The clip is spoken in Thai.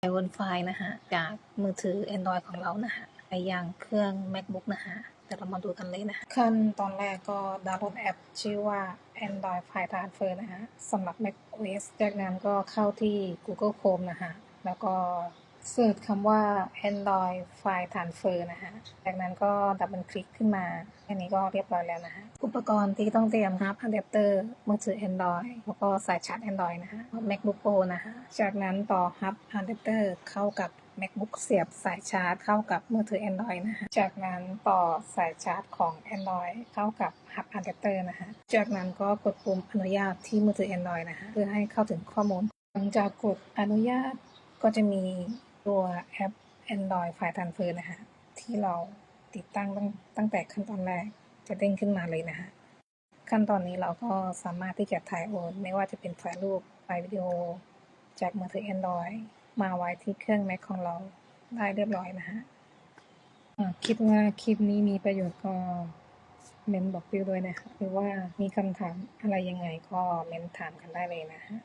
ไปบนไฟล์นะคะจากมือถือ Android ของเรานะคะไปยังเครื่อง MacBook นะคะเดี๋ยวเรามาดูกันเลยนะคะขั้นตอนแรกก็ดาวน์โหลดแอป ชื่อว่า Android File Transfer นะคะสำหรับ Mac OS จากนั้นก็เข้าที่ Google Chrome นะคะแล้วก็ เสิร์ชคำว่า Android File Transfer นะคะจากนั้นก็ดับเบิลคลิกขึ้นมา แค่นี้ก็เรียบร้อยแล้วนะคะ อุปกรณ์ที่ต้องเตรียมครับอะแดปเตอร์มือถือ Android แล้วก็สายชาร์จ Android นะคะ MacBook Pro นะคะจากนั้นต่อฮับอะแดปเตอร์เข้ากับ MacBook เสียบสายชาร์จเข้ากับมือถือ Android นะคะ จากนั้นต่อสายชาร์จของ Android เข้ากับฮับอะแดปเตอร์นะคะ จากนั้นก็กดปุ่มอนุญาตที่มือถือ Android นะคะ เพื่อให้เข้าถึงข้อมูล หลังจากกดอนุญาตก็จะมี ตัวแอป Android File Transfer นะคะ ที่เราติดตั้งตั้งตั้งแต่ขั้นตอนแรกจะเด้งขึ้นมาเลยนะคะขั้นตอนนี้เราก็สามารถที่จะถ่ายโอน ไม่ว่าจะเป็นไฟล์รูปไฟล์วิดีโอ จากมือถือ Android มาไว้ที่เครื่อง Mac ของเราได้เรียบร้อยนะฮะคิดว่าคลิปนี้มีประโยชน์ก็เมนบอกวิวด้วยนะคะหรือว่ามีคำถามอะไรยังไงก็เมนถามกันได้เลยนะฮะ